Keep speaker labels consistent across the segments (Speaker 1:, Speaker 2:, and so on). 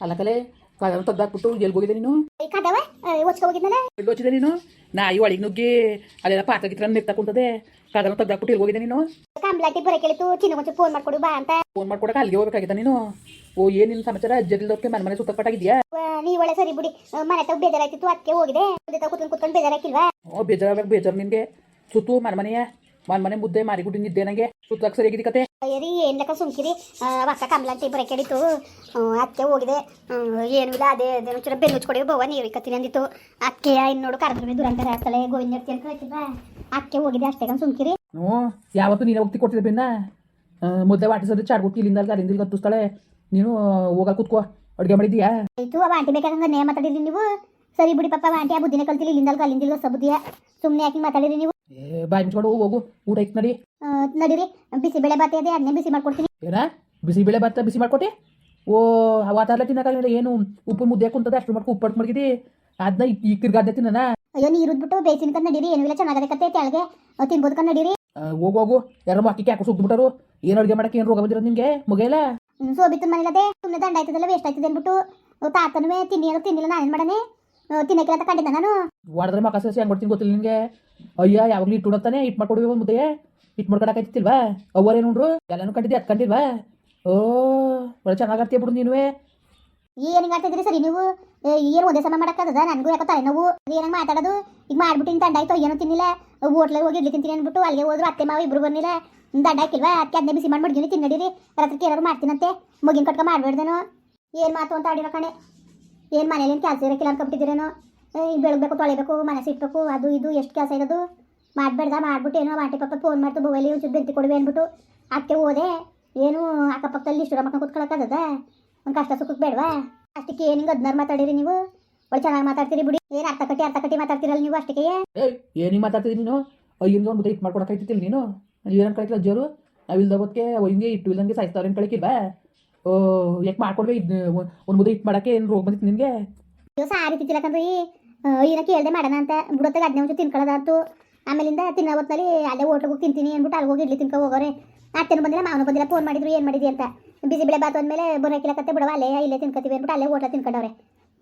Speaker 1: ಅಲ್ಲ ಕಲೆ ಕಾಲ ತೆಗ್ದಾಕ್ಬಿಟ್ಟು ಎಲ್ಲಿ ಹೋಗಿದೆ ನೀನು?
Speaker 2: ಕದವ ಹೋಗಿದ್ನಲ್ಲ
Speaker 1: ಎಲ್ಲಿ ಹೋಚಿದೆ ನೀನು? ನಾಯಿ ಒಳಗೆ ನುಗ್ಗಿ ಅಲ್ಲೆಲ್ಲ ಪಾತ್ರ ಗಿತ್ರ ನೆತ್ತಾಕೊಂತದೆ ಕಾಲ ತೆಗ್ದಾಕ್ಬಿಟ್ಟು ಎಲ್ಲಿ ಹೋಗಿದೆ ನೀನು?
Speaker 2: ಕಂಬ್ಲಾಟಿ ಬರಕೇಳಿತು ಚಿನ್ನ ಒಂಚೂರು ಫೋನ್ ಮಾಡ್ಕೊಡು ಬಾ ಅಂತ.
Speaker 1: ಫೋನ್ ಮಾಡ್ಕೊಡಕ್ಕೆ ಅಲ್ಲಿಗೆ ಹೋಗ್ಬೇಕಾಗಿದ್ದ ನೀನು? ಓ ಏನು ನಿನ್ನ ಸಮಾಚಾರ? ಅಜ್ಜದಿಲ್ದಕ್ಕೆ ಮನೆ ಮನೆ ಸುತ್ತಪಟ್ಟಾಗಿದ್ಯಾ
Speaker 2: ನೀ ಒಳ್ಳೆ ಸರಿ ಬಿಡಿ. ಮನೆ ತಗ ಬೇಜಾರಾಯ್ತಿತ್ತು ಅದಕ್ಕೆ ಹೋಗಿದೆ ಕುತ್ಕೊಂಡು ಕುತ್ಕೊಂಡು ಬೇಜಾರಾಕಿಲ್ವಾ
Speaker 1: ಓ ಬೇಜಾರಾಗ ಬೇಜಾರು ನಿನಗೆ. ಸುತ್ತು ಮನೆ ಮನೆಯ ಮನೆ ಮನೆ ಮುದ್ದೆ ಮಾರಿಗುಡಿ ನಿದ್ದೆ ನಂಗೆ. ಸುತ್ತಕ್ಕೆ ಸರಿಯಾಗಿದೆ ಕತೆ?
Speaker 2: ಅಯ್ಯರಿ ಏನ್ ಲೆಕ್ಕ ಸುಮ್ಕಿರಿ? ಅಕ್ಕ ಕಂಬ್ಲಾಟಿ ಬರಕೇಳಿತು ಅದಕ್ಕೆ ಹೋಗಿದೆ. ಏನು ಇಲ್ಲ ಅದೇ ಅದೇ ಒಂಚೂರು ಬೆನ್ನು ಬವ ಬವ್ವ ನೀರು ಕತ್ತೀನಿ ಅಂದಿತ್ತು. ಅಕ್ಕೆ ಇನ್ನು ನೋಡು ಕರೆದ್ರೆ ದುರಂತರ ಆಗ್ತಾಳೆ. ಗೋವಿಂದ ಅಂತ ಕಳಿಸಿಲ್ವಾ ಅಕ್ಕೆ ಹೋಗಿದೆ ಅಷ್ಟೇ ಕಂಡು ಸುಮ್ಕಿರಿ.
Speaker 1: ಹ್ಞೂ ಯಾವತ್ತು ನೀನೇ ಹೋಗ್ತಿ ಕೊಡ್ತಿದ್ದೆ ಬೆನ್ನ? ಆ, ಮುದ್ದೆ ವಾಟಿಸೋದು ಚಾಡ್ಬಿಟ್ಟು ಇಲ್ಲಿಂದ ಅಲ್ಲಿ ಅಲ್ಲಿಂದ ಗತ್ತಿಸ್ತಾಳೆ ನೀನು ಹೋಗಲ್ ಕೂತ್ಕೋ. ಅಡುಗೆ ಮಾಡಿದ್ಯಾ
Speaker 2: ಆಯ್ತು ಅವ ಆಂಟಿ ಬೇಕಾಗಂಗ ನೇ ಮಾತಾಡಿದ್ರಿ ನೀವು. ಸರಿ ಬಿಡಿ ಪಾಪ ಆಂಟಿ ಆ ಬುದ್ಧಿನೇ ಕಲ್ತಿಲ್ಲ ಇಲ್ಲಿಂದ ಅಲ್ಲಿಂದ ಹೊಸ ಬುದ್ಧಿಯ. ಸುಮ್ಮನೆ ಯಾಕೆ ಮಾತಾಡಿರಿ ನೀವು?
Speaker 1: ಬಾಯಿ ಮುಚ್ಕೊಂಡು ಹೋಗು ಊಟ ಇತ್ತು ನಡಿ.
Speaker 2: ನಡೀರಿ ಬಿಸಿ ಬೆಳೆ ಬಾತೆ ಇದೆ ಅದನ್ನೇ ಬಿಸಿ ಮಾಡ್ಕೊಡ್ತೀನಿ.
Speaker 1: ಏನ? ಬಿಸಿ ಬೇಳೆ ಭತ್ತ ಬಿಸಿ ಮಾಡ್ಕೊಟ್ಟೆ? ಓ ವಾತಾವರಣ ತಿನ್ನಕ್ಕಾಗಲಿಲ್ಲ ಏನು ಉಪ್ಪು ಮುದ್ದೆ ಕುಂತದ ಅಷ್ಟು ಮಾಡ್ಕೊ ಉಪ್ಪಟ್ಟು ಮಡಗಿದಿ ಅದನ್ನ ಈ ತಿರ್ಗಾದ ತಿನ್ನನ?
Speaker 2: ಅಯ್ಯೋ ನೀರು ಉದ್ಬಿಟ್ಟು ಬೇಸಿನ ಕಂದ್ ನಡೀರಿ. ಏನೂ ಇಲ್ಲ ಚೆನ್ನಾಗದೆ ಕತ್ತೆ ತೆಳಗೆ ಆ, ತಿನ್ಬೋದು ಕಂದ್ ನಡೀರಿ.
Speaker 1: ಹೋಗು ಹೋಗು. ಯಾರೋ ಅಕ್ಕಿ ಯಾಕೆ ಸುಗ್ಬಿಟ್ಟರು ಏನು ಅಡುಗೆ ಮಾಡಕ್ಕೆ ಏನು ರೋಗ ಬಂದಿರೋದು ನಿಮಗೆ? ಮುಗಿಯಲ್ಲ
Speaker 2: ಸೋಬಿತ್ತು ಮನೇಲದೆ ಸುಮ್ಮನೆ ದಂಡ ಆಯ್ತದಲ್ಲ ವೇಸ್ಟ್ ಆಯ್ತದೆ ಅಂದ್ಬಿಟ್ಟು. ತಾತನವೇ ತಿನ್ನಿ ತಿನ್ನಿಲ್ಲ ನಾನೇನು ಮಾಡನೆ ತಿನ್ನಕ್ಕಿಲ್ಲ ಅಂತ ಕಂಡಿದ್ದ ನಾನು.
Speaker 1: ಹೊಡೆದ್ರೆ ಮಕ್ಕ ಸಸಿ ಹೆಂಗ್ ಕೊಡ್ತೀನಿ ಗೊತ್ತಿಲ್ಲ ನಿಮಗೆ ಅಯ್ಯ ಯಾವಾಗಲೂ ಇಟ್ಟು ಉಣತ್ತಾನೆ ಇಟ್ ಮಾಡ್ಕೊಡ್ಬೇಕು ಮುದ್ದೆ. ಇಟ್ಟು ಮಾಡ್ಕೊಡಕ್ಕಾಯ್ತಿಲ್ವಾ ಅವ್ವರೇನು ಉಂಡ್ರು ಎಲ್ಲಾನು ಕಂಡಿದ್ದೆ ಅದು ಕಂಡಿಲ್ವಾ? ಓ ಒಳ್ಳೆ ಚೆನ್ನಾಗಿ ಆಡ್ತೀಯ ಬಿಡು ನೀನುವೇ.
Speaker 2: ಏನ್ ಆಡ್ತಿದ್ರಿ ಸರಿ ನೀವು? ಏನು ಒಂದೇ ಸಮ ಮಾಡಕ್ಕದ ನನಗೂ ಯಾಕೋ ತಲೆನೋವು ಏನಂಗ್ ಮಾತಾಡೋದು? ಈಗ ಮಾಡ್ಬಿಟ್ಟಿನ ದಂಡ ಆಯ್ತು ಏನೋ ತಿನ್ನಿಲ್ಲ. ಹೋಟ್ಲಿಗೆ ಹೋಗಿ ಇಡ್ಲಿ ತಿಂತೀನಿ ಅಂದ್ಬಿಟ್ಟು ಅಲ್ಲಿಗೆ ಹೋದ್ರು ಅತ್ತೆ ಮಾವ ಇಬ್ರು ಬಂದಿಲ್ಲ ದಂಡ ಹಾಕಿಲ್ವಾ? ಅದಕ್ಕೆ ಅದನ್ನೇ ಬಿಸಿ ಮಾಡ್ಬಿಡ್ತೀನಿ ತಿನ್ನಡಿರಿ ರಾತ್ರಿ ಏನಾದ್ರು ಮಾಡ್ತೀನಂತೆ. ಮುಗಿನ ಕಟ್ಕ ಮಾಡ್ಬೇಡ್ದೇನೋ. ಏನ್ ಮಾತು ಅಂತ ಆಡಿರೋ ಕಣೆ. ಏನ್ ಮನೇಲಿ ಕೆಲಸ ಇರೋಕ್ಕಿಲ್ಲ ಅನ್ಕೊಬಿಟ್ಟಿದ್ದೀರೇನೋ? ಬೆಳಗ್ಬೇಕು, ತೊಳಿಬೇಕು ಮನೆ ಸಿಟ್ಬೇಕು ಅದು ಇದು, ಎಷ್ಟು ಕೆಲಸ ಇರೋದು? ಮಾಡಬೇಡ್ದ, ಮಾಡ್ಬಿಟ್ಟು ಏನೋ ಆಂಟಿ ಪಪ್ಪ ಫೋನ್ ಮಾಡ್ತು ಮೊಬೈಲಿ ಒಂಚೂರು ಬೆಂತಿ ಕೊಡುವೆ ಅಂದ್ಬಿಟ್ಟು ಅದಕ್ಕೆ ಹೋದೆ. ಏನು ಅಕ್ಕಪಕ್ಕದಲ್ಲಿ ಇಷ್ಟು ರಮಕ್ಕ ಕೂತ್ಕೊಳಕ್ಕದ ಒಂದು ಕಷ್ಟ ಸುಖಕ್ಕೆ ಬೇಡವಾ? ಅಷ್ಟಕ್ಕೆ ಏನು ಹಿಂಗೆ ಹದಿನಾರು ಮಾತಾಡಿರಿ ನೀವು? ಒಳ್ಳೆ ಚೆನ್ನಾಗಿ ಮಾತಾಡ್ತೀರಿ ಬಿಡಿ. ಏನು ಅರ್ಥ ಕಟ್ಟಿ ಅರ್ಥ ಕಟ್ಟಿ ಮಾತಾಡ್ತೀರಲ್ಲ ನೀವು ಅಷ್ಟಕ್ಕೆ?
Speaker 1: ಏನಿಗೆ ಮಾತಾಡ್ತಿದ್ದೀನಿ ನೀನು? ಅಯ್ಯೋ ಒಂದು ಇಟ್ಟು ಮಾಡ್ಕೊಡಕ್ಕಾಯ್ತಿಲ್ಲ ನೀನು? ಏನು ಕಳಿಸಿಲ್ಲ ಜೋರು ನಾವು ಇಲ್ದ ಹೊತ್ತಿಗೆ ಹಿಂಗೆ ಇಟ್ಟು ಇಲ್ಲಂಗೆ ಸಾಯಿಸ್ತಾವ್ರೆ ಕಳಿಕಿಲ್ವಾ? ಯಾಕೆ ಮಾಡ್ಕೊಡ್ಬೇಕು ಇದು ಒಂದು ಮುದ್ದೆ ಇಟ್ಟು ಮಾಡಕ್ಕೆ ಏನು ರೋಗ ಬಂದಿತ್ತು ನಿನಗೆ?
Speaker 2: ಅಯ್ಯೋ ಸಾರಿ ತಿತ್ತಿಲಕಂದ್ರಿ ಏನ ಕೇಳ್ದೆ ಮಾಡೋಣ ಅಂತ. ಬಿಡೋತ್ತಾಗ ಅದನ್ನೇ ಒಂಚೂರು ತಿನ್ಕೊಳ್ಳೋದಂತು ಆಮೇಲಿಂದ ತಿನ್ನೋ ಹೊತ್ತಲ್ಲಿ ಅಲ್ಲೇ ಹೋಟ್ಲಿಗೆ ಹೋಗಿ ತಿಂತೀನಿ ಅಂದ್ಬಿಟ್ಟು ಅಲ್ಲಿ ಹೋಗಿ ಇಡ್ಲಿ ತಿನ್ಕೊ ಹೋಗೋರೆ ಅತ್ತೆನೂ ಬಂದಿಲ್ಲ ಮಾವನು ಬಂದಿಲ್ಲ ಫೋನ್ ಮಾಡಿದ್ರು ಏನು ಮಾಡಿದಿ ಅಂತ. ಬಿಸಿ ಬೆಳೆ ಬಾತು ಅಂದಮೇಲೆ ಬರೋಕಿಲಕತ್ತೆ ಬಿಡವ ಅಲ್ಲೇ ಇಲ್ಲೇ ತಿನ್ಕೊತೀವಿ ಅಂದ್ಬಿಟ್ಟು ಅಲ್ಲೇ ಹೋಟ್ಲ ತಿನ್ಕೊಂಡವ್ರೆ.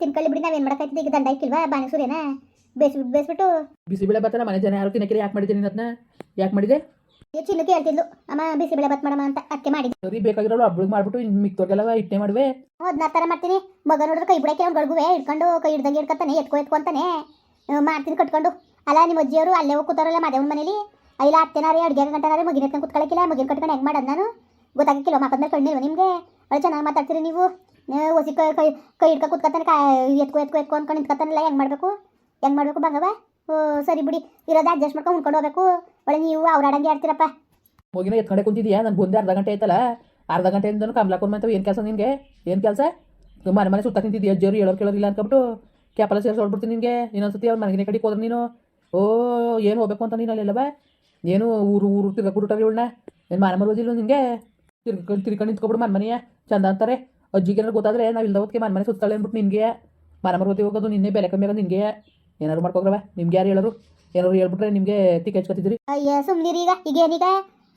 Speaker 2: ತಿನ್ಕೊಳ್ಳಿ ಬಿಡಿ ನಾವೇನು ಮಾಡೋಕ್ಕಾಯ್ತದೆ? ಈಗ ದಂಡ ಇಕ್ಕಿಲ್ವಾ ಬಾಣಿ ಸೂರ್ಯನ? ಬೇಸ್ಬಿಟ್ಟು. ಬಿಸಿ
Speaker 1: ಬಿಸಿಬೇಳೆ ಬಾತನ ಮನೆ ಜನ ಯಾರು ತಿನ್ನಕ್ಕೆ ಯಾಕೆ ಮಾಡಿದ್ದೀನಿ ನೀನು ಅದನ್ನ ಯಾಕೆ ಮಾಡಿದೆ?
Speaker 2: ಚಿನ್ನು ಕೇಳ್ತಿದ್ಲು ಅಮ್ಮ ಬಿಸಿ ಬೆಳೆ ಬತ್ ಮಾಡಮ್ಮ ಅಂತ ಅತ್ತೆ ಮಾಡಿದ್ದೆ
Speaker 1: ಸರಿ ಬೇಕಾಗಿರೋಳು ಹಬ್ಬಳಿಗೆ ಮಾಡ್ಬಿಟ್ಟು ಇನ್ನು ಮಿಕ್ತವ್ರಿಗೆಲ್ಲ ಇಟ್ಟೆ ಮಾಡುವೆ.
Speaker 2: ಹೌದ್ ನಾ ತರ ಮಾಡ್ತೀನಿ. ಮಗ ನೋಡಿದ್ರೆ ಕೈ ಬಿಡಕ್ಕೆ ಅವ್ನು ಗಡ್ಗುವೆ ಹಿಡ್ಕೊಂಡು ಕೈ ಹಿಡ್ದಂಗೆ ಹಿಡ್ಕೊತಾನೆ ಎತ್ಕೊ ಎತ್ಕೊಂತಾನೆ ಅಂತಾನೆ. ಮಾಡ್ತೀನಿ ಕಟ್ಕೊಂಡು. ಅಲ್ಲ ನಿಮ್ಮ ಅಜ್ಜಿಯವರು ಅಲ್ಲೇ ಹೋಗಿ ಕೂತಾರಲ್ಲ ಮದೇವನ ಮನೇಲಿ? ಇಲ್ಲ ಅತ್ತೆನಾರಿ ಅಡುಗೆ ಗಂಟನಾರಿ ಮಗಿನ ಎತ್ಕೊಂಡು ಕುತ್ಕೊಳಕ್ಕಿಲ್ಲ ಮಗಿನ ಕಟ್ಕೊಂಡು ಹೆಂಗೆ ಮಾಡೋದು ನಾನು? ಗೊತ್ತಾಗಿಲ್ಲ ಮಕ್ಕಳ ಕಣ್ಣಿಲ್ವ ನಿಮಗೆ? ಒಳ್ಳೆ ಚೆನ್ನಾಗಿ ಮಾತಾಡ್ತೀರಿ ನೀವು? ಹೊಸಿ ಕೈ ಕೈ ಹಿಡ್ಕೊ ಕುತ್ಕೊತಾನೆ ಕಾ ಎತ್ಕೊ ಎತ್ಕೊ ಎತ್ಕೊ ಅಂದ್ಕೊಂಡು ನಿಂತ್ಕೊತಾನಲ್ಲ ಹೆಂಗೆ ಮಾಡಬೇಕು? ಹೆಂಗೆ ಮಾಡಬೇಕು ಬಂಗವ ಸರಿ ಬಿಡಿ. ಇರೋದ ಅಡ್ಜಸ್ಟ್ ಮಾಡ್ಕೊಂಡು ಉಂಡ್ಕೊಂಡು ಹೋಗ್ಬೇಕು. ಒಳ್ಳೆ ನೀವು ಅವ್ರ ಅಡಂಗೆ ಆಡ್ತೀರಪ್ಪ.
Speaker 1: ಹೋಗಿನ ಎತ್ಕಡೆ ಕುಂತಿದ್ಯಾ? ನಾನು ಬಂದೆ ಅರ್ಧ ಗಂಟೆ ಆಯ್ತಲ್ಲ. ಅರ್ಧ ಗಂಟೆಯಿಂದ ಕಮಲಾಕೊಂಡ್ ಮಂತವ್ ಏನು ಕೆಲಸ ನಿನಗೆ? ಏನು ಕೆಲಸ? ಮನೆ ಮನೆ ಸುತ್ತ ನಿಂತಿದ್ಯಾ? ಅಜ್ಜರು ಹೇಳೋರು ಕೇಳೋರಿಲ್ಲ ಅನ್ಕೊಬಿಟ್ಟು ಕ್ಯಾಪಲ್ಲ ಸೇರಿಸಿ ಹೊಡ್ಬಿಡ್ತೀನಿ ನಿನಗೆ. ಇನ್ನೊಂದ್ಸತಿ ಅವ್ರ ಮನೆಗೆ ಕಡೆಗೆ ಹೋದ್ರೆ ನೀನು. ಓ, ಏನು ಹೋಗ್ಬೇಕು ಅಂತ ನೀನು ಅಲ್ಲೆಲ್ಲವ? ಏನು ಊರು ಊರು ತಿರ್ಗಾಕ್ಬಿಟ್ಟಾರೆ ಇವಳನ್ನ ಏನು ಮನೆ ಮರೋದಿಲ್ಲ ನಿನಗೆ? ತಿರ್ಕೊಂಡು ತಿರ್ಕೊಂಡು ನಿಂತ್ಕೊಬಿಡು ಮನೆ ಮನೆಯ. ಚಂದ ಅಂತಾರೆ. ಅಜ್ಜಿಗೆ ಗೊತ್ತಾದ್ರೆ ನಾವು ಇಲ್ದ ಹೊತ್ತಿಗೆ ಮನೆ ಮನೆ ಸುತ್ತಾಳೆ ಅಂದ್ಬಿಟ್ಟು ನಿನಗೆ. ಮನೆ ಮರೋತಿ ಹೋಗೋದು ನಿನ್ನೆ, ಬೆಲೆ ಕಮ್ಮಿ ಆಗೋದು ನಿನಗೆ. ಏನಾರು ಮಾಡ್ಕೋಗ್ರವ ನಿಮ್ಗೆ ಯಾರು ಹೇಳೋರು? ಏನಾದ್ರು ಹೇಳ್ಬಿಟ್ರೆ ನಿಮಗೆ ತಿಕ್ಕ ಹಚ್ಕೊತಿದ್ರಿ.
Speaker 2: ಅಯ್ಯ ಸುಮ್ಮನಿರಿ ಈಗ. ಈಗ? ಏನೀಗ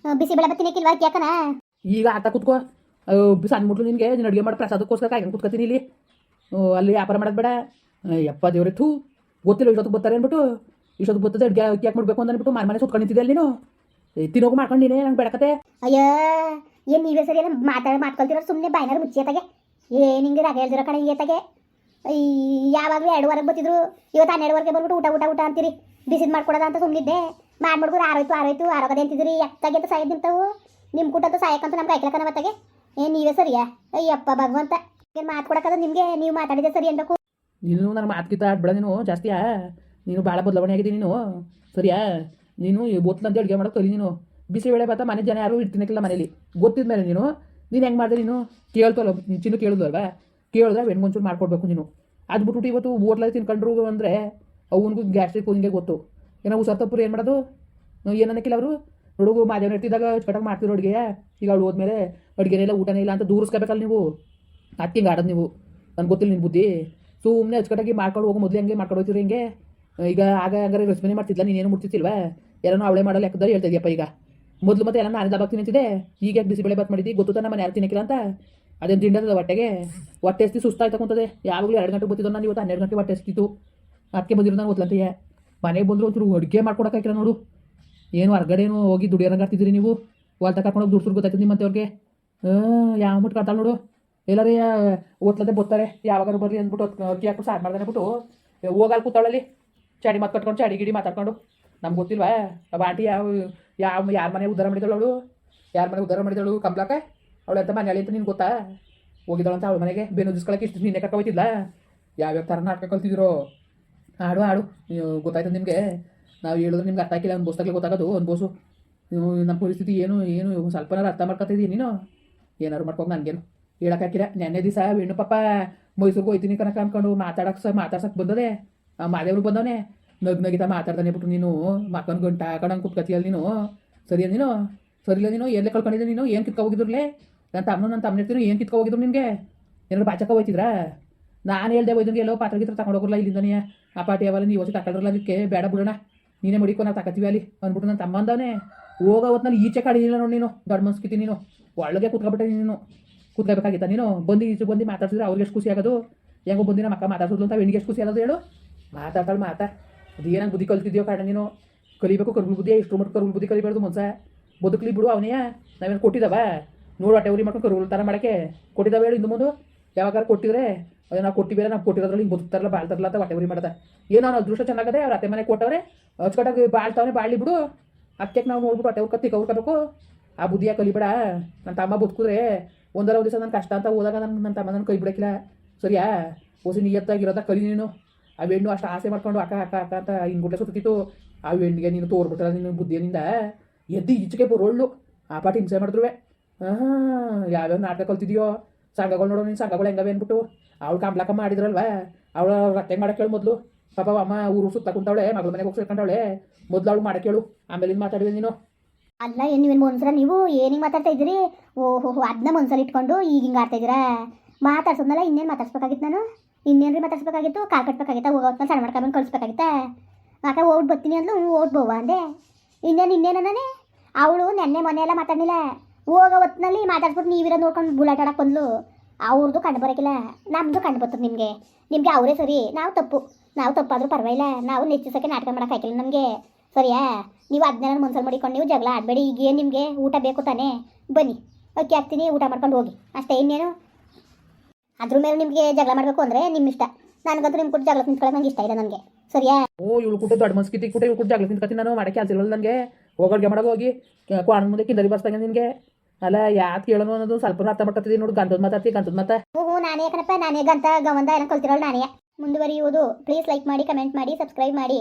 Speaker 2: ಬಿಸಿ ಬೆಳೆ ಬತ್ತಿನಕ್ಕಿಲ್ವಾ ಯಾಕನ?
Speaker 1: ಈಗ ಆತ ಕೂತ್ಕೋ. ಸಣ್ಣ ಮುಟ್ಲು ನಿನಗೆ. ನೀನು ಅಡುಗೆ ಮಾಡಿ ಪ್ರಸಾದಕ್ಕೋಸ್ಕರ ಕಾಯ್ಕೊಂಡು ಕೂತ್ಕೊತೀನಿ ಇಲ್ಲಿ. ಅಲ್ಲಿ ವ್ಯಾಪಾರ ಮಾಡೋದು ಬೇಡ. ಯಪ್ಪ ದೇವ್ರೆ ಥೂ. ಗೊತ್ತಿಲ್ಲ ಇಷ್ಟೊತ್ತಿಗೆ ಬರ್ತಾರೆ ಅಂದ್ಬಿಟ್ಟು. ಇಷ್ಟೊತ್ತು ಬರ್ತದೆ ಅಡುಗೆ ಯಾಕೆ ಮಾಡಬೇಕು ಅಂತ ಅಂದ್ಬಿಟ್ಟು ಮನೆ ಮನೆ ಸುತ್ಕೊಂಡು ನಿಂತಿದ್ದೆ ಅಲ್ಲಿ ನೀನು? ತಿನ್ನೋಗು ಮಾಡ್ಕೊಂಡು ನೀನೇ ನಂಗೆ ಬೇಡಕತೆ
Speaker 2: ಅಯ್ಯೋ ಏನ್ ನೀವೇ ಸರಿ ಎಲ್ಲ ಮಾತಾಡ ಮಾತ್ಕೊಳ್ತಿರೋ ಸುಮ್ಮನೆ ಬಾಯ್ನಾರು ಮುಚ್ಚಿಯತ್ತಾಗೆ. ಏನ್ ಹಿಂಗೆ ರಾಗ ಹೇಳ್ದಿರೋ ಕಡೆ ಏತಾಗೆ ಯಾವಾಗಲೂ ಎರಡುವರೆಗೆ ಬರ್ತಿದ್ರು? ಇವತ್ತು ಹನ್ನೆರಡುವರೆಗೆ ಬಂದ್ಬಿಟ್ಟು ಊಟ ಊಟ ಊಟ ಅಂತೀರಿ. ಬಿಸಿದು ಮಾಡ್ಕೊಡೋದ ಅಂತ ಸುಮ್ಮನಿದ್ದೆ ಮಾಡ್ಬಿಡ್ಬೋದು, ಆರೋಯ್ತು ಆರೋಯ್ತು, ಆರೋಗದೆ ಅಂತಿದ್ರಿ ಎತ್ತಾಗಿ ಅಂತ ಸಾಯದ್ ನಿಂತವು. ನಿಮ್ಮ ಕೂಟಂತೂ ಸಾಯಕ್ಕಂತೂ ನಮ್ಗೆ ಐಕ್ಲಕ್ಕನ ಮತ್ತಾಗೆ ಏನ್ ನೀವೇ ಸರಿಯಾ? ಅಯ್ಯಪ್ಪ ಭಗವಂತ. ಏನು ಮಾತು ಕೊಡಕ್ಕದ ನಿಮಗೆ? ನೀವು ಮಾತಾಡಿದೆ ಸರಿ ಅನ್ಬೇಕು.
Speaker 1: ನೀನು ನನ್ನ ಮಾತುಕಿತ ಆಡ್ಬೇಡ ನೀನು ಜಾಸ್ತಿಯಾ ನೀನು ಭಾಳ ಬದಲಾವಣೆ ಆಗಿದೆ ನೀನು. ಸರಿಯಾ? ನೀನು ಬೋತ್ಲಂತ ಅಡುಗೆ ಮಾಡೋಕೆ ಕಲಿ ನೀನು. ಬಿಸಿ ವೇಳೆ ಬತ್ತ ಮನೆ ಜನ ಯಾರು ಇರ್ತೀನಕ್ಕಿಲ್ಲ ಮನೇಲಿ. ಗೊತ್ತಿದ್ಮೇಲೆ ನೀನು. ನೀನು ಹೆಂಗೆ ಮಾಡಿದೆ ನೀನು? ಕೇಳ್ತಲ್ಲ ಚಿನ್ನು ಕೇಳಿದ್ವಲ್ವಾ ಕೇಳಿದ್ರೆ ಹೆಣ್ಗೊಂಚೂರು ಮಾಡ್ಕೊಡ್ಬೇಕು ನೀನು. ಅದು ಬಿಟ್ಬಿಟ್ಟು ಇವತ್ತು ಹೋಟ್ಲಲ್ಲಿ ತಿನ್ಕೊಂಡ್ರು ಅಂದರೆ ಅವನಿಗೂ ಗ್ಯಾಸ್ಟ್ರಿಕ್ ಹಿಂಗೆ ಗೊತ್ತು. ಏನೋ ಸತ್ತಪ್ಪರು ಏನು ಮಾಡೋದು? ಏನು ಅನ್ನಕ್ಕಿಲ್ಲ ಅವರು? ಹುಡುಗು ಮಾದೇವನ ಇರ್ತಿದ್ದಾಗ ಅಚ್ಚುಕಟ್ಟಾಗಿ ಮಾಡ್ತಿರೋ ಅಡುಗೆ. ಈಗ ಅವಳು ಹೋದ್ಮೇಲೆ ಅಡುಗೆನೇ ಇಲ್ಲ, ಊಟನೇ ಇಲ್ಲ ಅಂತ ದೂರಿಸ್ಕೋಬೇಕಲ್ಲ ನೀವು. ಅದಕ್ಕೆ ಹಿಂಗೆ ಆಡೋದು ನೀವು. ನನಗೆ ಗೊತ್ತಿಲ್ಲ ನಿನ್ನ ಬುದ್ಧಿ. ಸುಮ್ಮನೆ ಅಚ್ಚುಕಟ್ಟಾಗಿ ಮಾಡ್ಕೊಂಡು ಹೋಗೋ, ಮೊದಲು ಹಂಗೆ ಮಾಡ್ಕೊಂಡು ಹಿಂಗೆ. ಈಗ ಆಗ ಹಂಗಾರೆ ರೆಸ್ಪಿನೇ ಮಾಡ್ತಿದ್ಲ ನೀನೇನು ಮುಟ್ತಿಲ್ವಾ ಏನೋ ಅವಳೆ ಮಾಡೋ ಯಾಕಂದ್ರೆ ಹೇಳ್ತಾ ಇದೆಯಪ್ಪ ಈಗ. ಮೊದಲು ಮತ್ತೆ ಎಲ್ಲ ನಾನು ದಬ್ಬಾಗ್ತೀನಿ ಅಂತಿದೆ ಈಗ ಯಾಕೆ ಬಿಸಿಬೇಳೆ ಬಾತ್ ಮಾಡಿದ್ದಿ ಗೊತ್ತು ತಾನೆ ಮನೆ ಯಾರು ತಿನ್ನಕ್ಕಿಲ್ಲ ಅಂತ. ಅದೇನು ತಿಂಡದ ಹೊಟ್ಟೆಗೆ? ಹೊಟ್ಟೆ ಎಸ್ತಿ ಸುಸ್ತಾಯ್ತು ಕುಂತದೆ. ಯಾವಾಗಲೂ ಎರಡು ಗಂಟೆ ಬತ್ತಿದ್ದು ನಾನು ಇವತ್ತು ಹನ್ನೆರಡು ಗಂಟೆ ಹೊಟ್ಟೆ ಎಸ್ತಿತ್ತು ಅದಕ್ಕೆ ಬಂದಿರೋ ನಾನು ಓದ್ಲಂತೆಯೇ ಮನೆಗೆ ಬಂದರೂ ಒಂಚೂರು ಅಡುಗೆ ಮಾಡ್ಕೊಡೋಕ್ಕಾಗಿಲ್ಲ ನೋಡು. ಏನು ಹೊರ್ಗಡೆನೂ ಹೋಗಿ ದುಡಿಯೋರಂಗಾಗ್ತಿದ್ದೀರಿ ನೀವು? ಹೊಲ್ತ ಕರ್ಕೊಂಡು ಹೋಗಿ ದುಡ್ಡು ಗೊತ್ತಾಯ್ತದೆ ನಿಮ್ಮಂತೆ ಅವ್ರಿಗೆ ಯಾವ ಮುಟ್ಟು ಕಾಡ್ತಾಳೆ ನೋಡು. ಎಲ್ಲರೇ ಓದ್ಲದೆ ಬರ್ತಾರೆ ಯಾವಾಗಾರು ಬರ್ರಿ ಅಂದ್ಬಿಟ್ಟು ಅಕ್ಕಿ ಹಾಕ್ಬಿಟ್ಟು ಸಾರು ಮಾಡ್ದೆ ಬಿಟ್ಟು ಹೋಗಲ್ ಕೂತಾಳಲ್ಲಿ. ಚಾಡಿ ಮಾತು ಕಟ್ಕೊಂಡು ಚಾಡಿ ಗಿಡಿ ಮಾತಾಡ್ಕೊಂಡು. ನಮ್ಗೆ ಗೊತ್ತಿಲ್ವಾ? ಆ ಆಂಟಿ ಯಾವ ಯಾವ, ಯಾರ ಮನೆ ಉದ್ಧಾರ ಮಾಡಿದಳು ಅವಳು? ಯಾರ ಮನೆ ಉದ್ಧಾರ ಮಾಡಿದಳು ಕಂಬ್ಲಾಕ ಅವಳು ಅಂತ ಮನೆ ಅಂತ ನಿನ್ಗೆ ಗೊತ್ತಾ? ಹೋಗಿದ್ದಾಳು ಅಂತ ಅವಳ ಮನೆಗೆ. ಬೇನು ದಿಸ್ಕೊಳಕ್ಕೆ ಇಷ್ಟು ನಿನ್ನೆ ಕರ್ಕೊ ಹೋಯ್ತಿದ್ಲ? ಯಾವ್ಯಾವ ಥರ ನಾಟಕ ಕಲ್ತಿದ್ದೀರೋ? ಆಡು ಆಡು ಗೊತ್ತಾಯ್ತು ನಿಮಗೆ. ನಾವು ಹೇಳಿದ್ರೆ ನಿಮ್ಗೆ ಅರ್ಥ ಆಗಿಲ್ಲ, ಒಂದು ಬೋಸ್ದಾಗಲೇ ಗೊತ್ತಾಗೋದು, ಒಂದು ಬೋಸು. ನಮ್ಮ ಪರಿಸ್ಥಿತಿ ಏನು ಏನು? ಸ್ವಲ್ಪನಾರು ಅರ್ಥ ಮಾಡ್ಕೊತಿದ್ದೀನಿ ನೀನು? ಏನಾರು ಮಾಡ್ಕೊಂಡು ನನಗೇನು. ಹೇಳೋಕ್ಕಾಕಿರ ನೆನ್ನೆ ದಿವಸ ಹೆಣ್ಣು ಪಾಪ ಮೈಸೂರಿಗೆ ಹೋಯ್ತೀನಿ ಕನಕ ಅನ್ಕೊಂಡು ಮಾತಾಡಕ್ಕೆ ಸ ಮಾತಾಡ್ಸಕ್ಕೆ ಬಂದದೆ ಆ ಮಾದೇವ್ರು ಬಂದವನೆ. ನಗ್ ನಗಿತ ಮಾತಾಡ್ದಾನೆ ಬಿಟ್ಟು ನೀನು. ಮಕ್ಕನ ಗಂಟ ಹಾಕೊಂಡು ಕುತ್ಕತಿಯಲ್ಲ ನೀನು. ಸರಿಯಾ ನೀನು? ಸರಿಯಿಲ್ಲ ನೀನು? ಎಲ್ಲೇ ಕಳ್ಕೊಂಡಿದ್ದೆ ನೀನು? ಏನು ಕಿತ್ಕೊ ಹೋಗಿದ್ರಲ್ಲೇ ನನ್ನ ತಮ್ಮನು ನನ್ನ ತಮ್ಮನ ಇರ್ತೀನಿ ಏನು ಕಿತ್ಕೊ ಹೋಗಿದ್ರು ನಿನಗೆ ಏನಾರು ಬಾಚಕ ಹೋಯ್ತಿದ್ರಾ ನಾನು ಹೇಳ್ದೆ ಹೋಯ್ದಂಗೆ ಎಲ್ಲೋ ಪಾತ್ರ ಗಿತ್ರ ತಗೊಂಡು ಹೋಗಲ್ಲ ಇಲ್ಲಿಂದನೇ ಆ ಪಾಟಿ ಅವಲ್ಲ ನೀವು ಹೊಸ ತಗೊಳ್ರಲ್ಲ ಅದಕ್ಕೆ ಬೇಡ ಬಿಡೋಣ ನೀನೇ ಮಡಿಕೊ ನಾವು ತಗೋತೀವಿ ಅಲ್ಲಿ ಅಂದ್ಬಿಟ್ಟು ನನ್ನ ತಮ್ಮ ಅಂದವನೇ ಹೋಗೋ ನಾನು ಈಚೆ ಕಾಡಿದಿಲ್ಲ ನೋಡಿ ನೀನು ದೊಡ್ಡ ಮನ್ಸ್ಕಿತಿ ನೀನು ಒಳಗೆ ಕುತ್ಕೊಬಿಟ್ಟೆ ನೀನು ಕೂತ್ಕೋಬೇಕಾಗಿತ್ತ ನೀನು ಬಂದು ಈಚೆ ಬಂದು ಮಾತಾಡ್ಸಿದ್ರೆ ಅವ್ರಿಗೆ ಎಷ್ಟು ಖುಷಿ ಆಗೋದು ಹೆಂಗೋ ಬಂದಿನ ಮಕ್ಕ ಮಾತಾಡ್ಸಿದ್ಲು ಅಂತ ಹೆಣ್ಣಿಗೆ ಎಷ್ಟು ಖುಷಿ ಆಗೋದು ಹೇಳು ಮಾತಾಡ್ತಾಳೆ ಮಾತಾ ಅದು ಏನಂಗೆ ಬುದ್ಧಿ ಕಲ್ತಿದ್ಯೋ ಕಾರಣ ನೀನು ಕಲಿಬೇಕು ಕರ್ಗುಲ್ ಬುದ್ಧಿ ಇಷ್ಟು ಮಟ್ಟ ಕರ್ಗುಲ್ ಬುದ್ಧಿ ಕಲಿಬಾರ್ದು ಮನ್ಸ ಬದುಕಲಿ ಬಿಡು ಅವನೇ ನಾವೇನು ಕೊಟ್ಟಿದ್ದಾವ ನೋಡು ಹೊಟ್ಟೆ ಉರಿ ಮಾಡ್ಕೊಂಡು ರೂಲ್ ಥರ ಮಾಡೋಕ್ಕೆ ಕೊಟ್ಟಿದ್ದಾವೆ ಹೇಳಿ ಇನ್ನು ಮುಂದೆ? ಯಾವಾಗ ಕೊಟ್ಟಿದ್ರೆ? ಅದೇ ನಾವು ಕೊಟ್ಟಿವಿ ನಾವು ಕೊಟ್ಟಿರೋದ್ರಲ್ಲಿ ಹಿಂಗೆ ಬದುಕ್ತಾರಲ್ಲ, ಬಾಳ್ತಾರಲ್ಲ ಅಂತ ಹೊಟ್ಟೆ ಉರಿ ಏನೋ ನಾವು ಅದೃಷ್ಟ ಚೆನ್ನಾಗದೆ ಅವ್ರ ಅತ್ತೆ ಮನೆ ಕೊಟ್ಟವ್ರೆ ಅಚ್ಕಟ್ಟಾಗಿ ಬಾಳ್ತಾವನೆ, ಬಾಳ್ಲಿ ಬಿಡು. ಅದಕ್ಕೆ ನಾವು ನೋಡ್ಬಿಟ್ಟು ಹೊಟ್ಟೆ ಕತ್ತಿ ಕೌರ್ಕೋಬೇಕು ಆ ಬುದ್ಧಿಯ ಕಲಿಬೇಡ ನನ್ನ ತಮ್ಮ ಬದುಕಿದ್ರೆ ಒಂದರ ಒಂದು ದಿವಸ ನನ್ನ ಕಷ್ಟ ಅಂತ ಹೋದಾಗ ನನ್ನ ನನ್ನ ತಮ್ಮ ನನ್ನ ಕೈ ಬಿಡಕ್ಕಿಲ್ಲ. ಸರಿಯಾ? ಹೊಸ ನಿಯತ್ತಾಗಿರೋದ ಕಲಿ ನೀನು. ಆ ಹೆಣ್ಣು ಅಷ್ಟು ಆಸೆ ಮಾಡ್ಕೊಂಡು ಅಕ್ಕ ಅಕ್ಕ ಅಕ್ಕ ಅಂತ ಹಿಂಗುಡ್ಲೆ ಸುತ್ತಿತ್ತು. ಆ ಹೆಣ್ಣಿಗೆ ನೀನು ತೋರ್ಬಿಟ್ರೆ ನಿನ್ನ ಬುದ್ಧಿಯಿಂದ ಎದ್ದು ಈಚೆಗೆ ಬರೋಳ್ಳು ಆ ಪಾಟಿ ಹಿಂಸೆ ಮಾಡಿದ್ರು ಹಾಂ ಯಾವ್ಯಾವ ನಾಟಕ ಕಲ್ತಿದ್ಯೋ? ಸಂಘಗಳು ನೋಡೋ ನೀನು, ಸಂಘಗಳು ಹೆಂಗವೆ ಅಂದ್ಬಿಟ್ಟು ಅವಳು ಕಾಂಬ್ಲಾಕ ಮಾಡಿದ್ರಲ್ವ? ಅವಳು ರತ್ತೆ ಮಾಡಕ್ಕೆ ಹೇಳು ಮೊದಲು. ಪಾಪ ಅಮ್ಮ ಊರು ಸುತ್ತ ಕುಂತವಳೆ, ಮಗಳ ಮನೆಗೆ ಹೋಗಿ ಸೇರ್ಕೊಂಡವಳೆ. ಮೊದಲು ಅವಳು ಮಾಡಕ್ಕೆ ಹೇಳು ಆಮೇಲೆ ಇದು ಮಾತಾಡಿದೆ ನೀನು.
Speaker 2: ಅಲ್ಲ, ಏನು ನೀವೇನು ಮೊನ್ಸರ ನೀವು ಏನಿಗೆ ಮಾತಾಡ್ತಾ ಇದ್ದೀರಿ? ಓಹೋ ಅದನ್ನ ಮನ್ಸಲ್ಲಿ ಇಟ್ಕೊಂಡು ಈಗ ಹಿಂಗೆ ಆಡ್ತಾ ಇದ್ದೀರಾ? ಮಾತಾಡ್ಸೋದ್ನಲ್ಲ ಇನ್ನೇನು ಮಾತಾಡ್ಸ್ಬೇಕಾಗಿತ್ತು ನಾನು? ಇನ್ನೇನು ರೀ ಮಾತಾಡ್ಸ್ಬೇಕಾಗಿತ್ತು? ಕಾಲ್ ಕಟ್ಬೇಕಾಗಿತ್ತ? ಹೋಗೋತ್ನ ಸಣ್ಣ ಮಾಡ್ಕೊಂಡು ಕಳಿಸ್ಬೇಕಾಗಿತ್ತ? ಆಕ ಓಡ್ ಬರ್ತೀನಿ ಅಂದ್ಲು ಓಡ್ ಬೋವ ಅಂದೆ. ಇನ್ನೇನು ಇನ್ನೇನು ನಾನೇ ಅವಳು ನೆನ್ನೆ ಮೊನ್ನೆ ಎಲ್ಲ ಮಾತಾಡಲಿಲ್ಲ. ಹೋಗೋ ಹೊತ್ತಿನಲ್ಲಿ ಮಾತಾಡ್ಬಿಟ್ಟು ನೀವಿರೋ ನೋಡ್ಕೊಂಡು ಬುಲಾಟಾಡಕ್ಕೆ ಬಂದ್ಲು. ಅವ್ರದ್ದು ಕಂಡು ಬರೋಕಿಲ್ಲ ನಮ್ಮದು ಕಂಡು ಬರ್ತದೆ ನಿಮಗೆ. ನಿಮಗೆ ಅವರೇ ಸರಿ, ನಾವು ತಪ್ಪು. ನಾವು ತಪ್ಪಾದರೂ ಪರವಾಗಿಲ್ಲ, ನಾವು ನೆಚ್ಚಿಸೋಕೆ ನಾಟಕ ಮಾಡೋಕೆ ಹಾಕಿಲ್ಲ ನಮಗೆ. ಸರಿಯಾ? ನೀವು ಅದನ್ನೆಲ್ಲ ಮನ್ಸಲ್ಲಿ ಮಾಡಿಕೊಂಡು ನೀವು ಜಗಳ ಆಡಬೇಡಿ, ಈಗ ಏನು ನಿಮಗೆ? ಊಟ ಬೇಕು ತಾನೇ? ಬನ್ನಿ, ಅಕ್ಕಿ ಹಾಕ್ತೀನಿ, ಊಟ ಮಾಡ್ಕೊಂಡು ಹೋಗಿ. ಅಷ್ಟೇ, ಇನ್ನೇನು? ಅದ್ರ ಮೇಲೆ ನಿಮಗೆ ಜಗಳ ಮಾಡಬೇಕು ಅಂದರೆ ನಿಮ್ಮ ಇಷ್ಟ. ನನಗಂತೂ ನಿಮ್ಮ ಕೂಡ ಜಗಳ ನಿಂತ್ಕೊಳ್ಳೋಕೆ ನಂಗೆ ಇಷ್ಟ ಇಲ್ಲ ನನಗೆ. ಸರಿಯಾ?
Speaker 1: ಓ, ಇವಳು ಕೂಡ ದೊಡ್ಡ ಮನ್ಸ್ಕಿತಿ ಕೂಟ ಇವಳು ಕೂಡ ಜಗಳ ನಿಂತ್ಕತ್ತೀನಿ ನಾನು, ಮಾಡಕ್ಕೆ ಕೆಲಸ ನನಗೆ? ಹೋಗೋಳ್ಗೆ ಮಾಡೋಕೆ ಹೋಗಿ, ಕ್ವಾಣ ಮುಂದೆ ಕಿಂದರಿ ಬರ್ಸ್ದಂಗೆ ನಿನಗೆ. ಅಲ್ಲ ಯಾಕೆ ಕೇಳೋನು ಅನ್ನೋದು ಸ್ವಲ್ಪ ಅರ್ಥ ಮಾಡ್ಕೊತಿದ್ದೀನಿ ನೋಡಿ ಗಂಧದ ಮಾತಾಡ್ತಿ ಗಂಧದ ಮತ.
Speaker 2: ಹ್ಞೂ ನಾನೇ ಕಣಪ್ಪ, ನಾನೇ ಗಂತ ಗವಂದ ಏನ ಕಲ್ತಿರೋಳು ನಾನೇ. ಮುಂದುವರಿಯುವುದು. ಪ್ಲೀಸ್ ಲೈಕ್ ಮಾಡಿ ಕಮೆಂಟ್ ಮಾಡಿ ಸಬ್ಸ್ಕ್ರೈಬ್ ಮಾಡಿ.